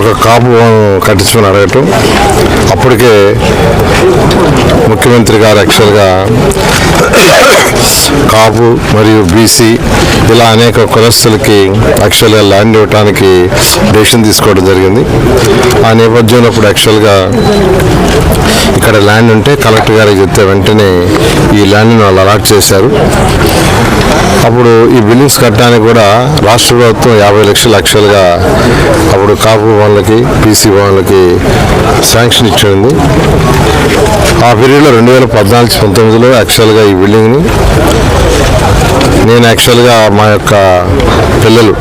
ఒక కాపు భవనం అడగటం అప్పటికే ముఖ్యమంత్రి గారు యాక్చువల్గా కాపు మరియు బీసీ ఇలా అనేక కులస్తులకి యాక్చువల్గా ల్యాండ్ ఇవ్వటానికి డెసిషన్ తీసుకోవడం జరిగింది. ఆ నేపథ్యంలో ఇప్పుడు యాక్చువల్గా ఇక్కడ ల్యాండ్ ఉంటే కలెక్టర్ గారికి చెప్తే వెంటనే ఈ ల్యాండ్ని వాళ్ళు అలాట్ చేశారు. అప్పుడు ఈ బిల్డింగ్స్ కట్టడానికి కూడా రాష్ట్ర ప్రభుత్వం యాభై లక్షల యాక్చువల్గా అప్పుడు కాపు భవన్లకి పీసీ భవన్లకి శాంక్షన్ ఇచ్చింది. ఆ పీరియడ్లో రెండు వేల పద్నాలుగు పంతొమ్మిదిలో యాక్చువల్గా ఈ బిల్డింగ్ని నేను యాక్చువల్గా మా యొక్క పిల్లలు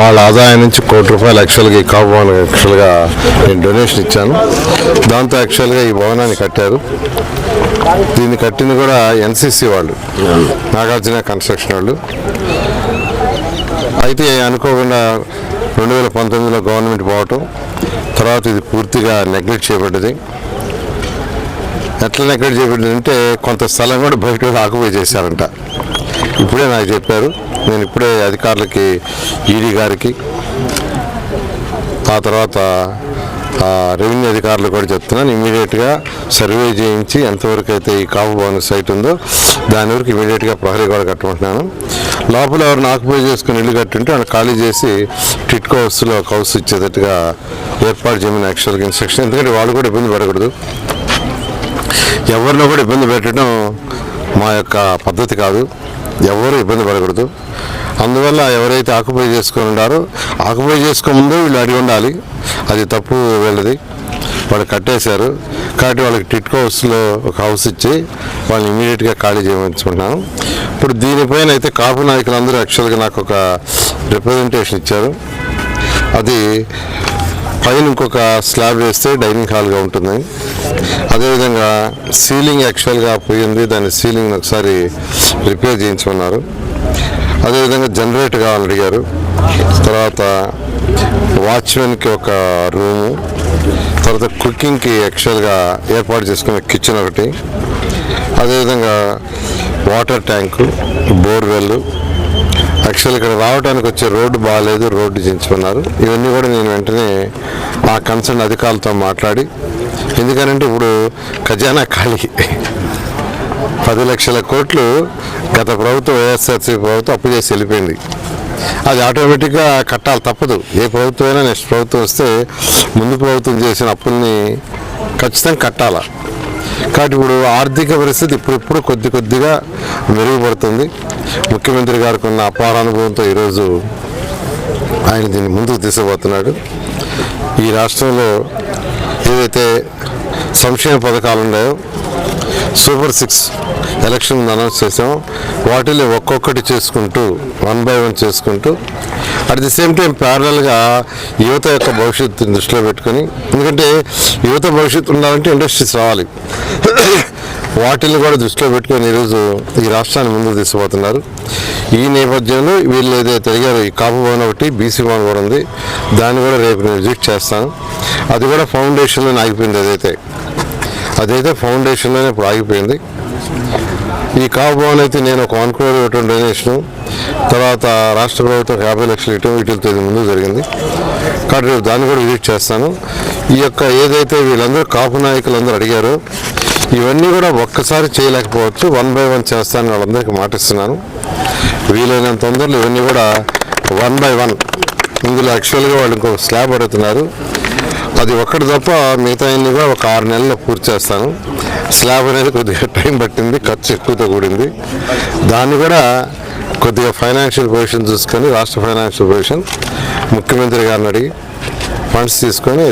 వాళ్ళ ఆదాయం నుంచి కోటి రూపాయలు యాక్చువల్గా ఈ కాపు యాక్చువల్గా నేను డొనేషన్ ఇచ్చాను. దాంతో యాక్చువల్గా ఈ భవనాన్ని కట్టారు. దీన్ని కట్టింది కూడా ఎన్సీసీ వాళ్ళు నాగార్జున కన్స్ట్రక్షన్ వాళ్ళు. అయితే అనుకోకుండా రెండు వేల పంతొమ్మిదిలో గవర్నమెంట్ పోవటం తర్వాత ఇది పూర్తిగా నెగ్లెక్ట్ చేయబడ్డది. ఎట్లా నెగ్లెక్ట్ చేయబడిందంటే కొంత స్థలం కూడా బయట ఆకుపోయి చేశారంట. ఇప్పుడే నాకు చెప్పారు. నేను ఇప్పుడే అధికారులకి ఈడీ గారికి ఆ తర్వాత రెవెన్యూ అధికారులు కూడా చెప్తున్నాను. ఇమీడియట్గా సర్వే చేయించి ఎంతవరకు అయితే ఈ కాపు భవన్ సైట్ ఉందో దాని వరకు ఇమీడియట్గా ప్రహరీ కూడా కట్టమంటున్నాను. లోపల ఎవరిని ఆక్యుపై చేసుకుని ఇల్లు కట్టుంటే వాళ్ళు ఖాళీ చేసి టిట్కో హౌస్లో ఒక హౌస్ ఇచ్చేటట్టుగా ఏర్పాటు చేయమని యాక్చువల్గా ఇన్స్ట్రక్షన్ ఎందుకంటే వాళ్ళు కూడా ఇబ్బంది పడకూడదు. ఎవరినో కూడా ఇబ్బంది పెట్టడం మా యొక్క పద్ధతి కాదు. ఎవరు ఇబ్బంది పడకూడదు. అందువల్ల ఎవరైతే ఆక్యుపై చేసుకొని ఉండారో ఆక్యుపై చేసుకోముందే వీళ్ళు అడిగి ఉండాలి. అది తప్పు వెళ్ళది. వాళ్ళు కట్టేశారు. కాబట్టి వాళ్ళకి టిట్కో హౌస్లో ఒక హౌస్ ఇచ్చి వాళ్ళని ఇమీడియట్గా ఖాళీ చేయమనుకుంటున్నాను ఇప్పుడు దీనిపైన అయితే కాపు నాయకులందరూ యాక్చువల్గా నాకు ఒక రిప్రజెంటేషన్ ఇచ్చారు. అది పైన ఇంకొక స్లాబ్ వేస్తే డైనింగ్ హాల్గా ఉంటుంది అదేవిధంగా సీలింగ్ యాక్చువల్గా పోయింది దాని సీలింగ్ ఒకసారి రిపేర్ చేయించుకున్నారు అదేవిధంగా జనరేటర్ కావాలని అడిగారు. తర్వాత వాచ్మెన్కి ఒక రూము తర్వాత కుకింగ్కి యాక్చువల్గా ఏర్పాటు చేసుకున్న కిచెన్ ఒకటి అదేవిధంగా వాటర్ ట్యాంకు బోర్వెల్ యాక్చువల్ ఇక్కడ రావడానికి వచ్చే రోడ్డు బాగాలేదు రోడ్డు చేయించుకున్నారు. ఇవన్నీ కూడా నేను వెంటనే ఆ కన్సర్న్ అధికారులతో మాట్లాడి ఎందుకనంటే ఇప్పుడు ఖజానా ఖాళీ. పది లక్షల కోట్లు గత ప్రభుత్వం వైఎస్ఆర్సీ ప్రభుత్వం అప్పు చేసి వెళ్ళిపోయింది. అది ఆటోమేటిక్గా కట్టాలి తప్పదు. ఏ ప్రభుత్వం అయినా నెక్స్ట్ ప్రభుత్వం వస్తే ముందు ప్రభుత్వం చేసిన అప్పుల్ని ఖచ్చితంగా కట్టాలా. కాబట్టి ఇప్పుడు ఆర్థిక పరిస్థితి ఇప్పుడిప్పుడు కొద్ది కొద్దిగా మెరుగుపడుతుంది. ముఖ్యమంత్రి గారికి ఉన్న అపార అనుభవంతో ఈరోజు ఆయన దీన్ని ముందుకు తీసుకుపోతున్నాడు. ఈ రాష్ట్రంలో ఏదైతే సంక్షేమ పథకాలు ఉన్నాయో సూపర్ సిక్స్ ఎలక్షన్ అనౌన్స్ చేసాం వాటిలో ఒక్కొక్కటి చేసుకుంటూ వన్ బై వన్ చేసుకుంటూ అట్ ది సేమ్ టైం ప్యారలల్గా యువత యొక్క భవిష్యత్తుని దృష్టిలో పెట్టుకొని ఎందుకంటే యువత భవిష్యత్తు ఉండాలంటే ఇండస్ట్రీస్ రావాలి. వాటిని కూడా దృష్టిలో పెట్టుకొని ఈరోజు ఈ రాష్ట్రాన్ని ముందుకు తీసుకుపోతున్నారు. ఈ నేపథ్యంలో వీళ్ళు ఏదైతే తిరిగారు ఈ కాపు భవన్ ఒకటి బీసీ భవన్ కూడా ఉంది. దాన్ని కూడా రేపు నేను విజిట్ చేస్తాను. అది కూడా ఫౌండేషన్లో ఆగిపోయింది అదైతే అదైతే ఫౌండేషన్లోనే ఇప్పుడు ఆగిపోయింది. ఈ కాపుభవన్ అయితే నేను ఒక వన్ క్రోర్ ఇవ్వటం డొనేషన్ తర్వాత రాష్ట్ర ప్రభుత్వం యాభై లక్షలు ఇవ్వటం వీటితో తేదీ ముందు జరిగింది. కాబట్టి రేపు దాన్ని కూడా విజిట్ చేస్తాను. ఈ యొక్క ఏదైతే వీళ్ళందరూ కాపు నాయకులందరూ అడిగారు ఇవన్నీ కూడా ఒక్కసారి చేయలేకపోవచ్చు. వన్ బై వన్ చేస్తానని వాళ్ళందరికీ మాటిస్తున్నాను. వీలైనంత తొందరలో ఇవన్నీ కూడా వన్ బై వన్ ఇందులో యాక్చువల్గా వాళ్ళు ఇంకొక స్లాబ్ అడుగుతున్నారు. అది ఒక్కటి తప్ప మిగతా అన్ని కూడా ఒక ఆరు నెలల్లో పూర్తి చేస్తాను. స్లాబ్ అనేది కొద్దిగా టైం పట్టింది ఖర్చు ఎక్కువతో కూడింది. దాన్ని కూడా కొద్దిగా ఫైనాన్షియల్ పొజిషన్ చూసుకొని రాష్ట్ర ఫైనాన్షియల్ పొజిషన్ ముఖ్యమంత్రి గారిని అడిగి ఫండ్స్ తీసుకొని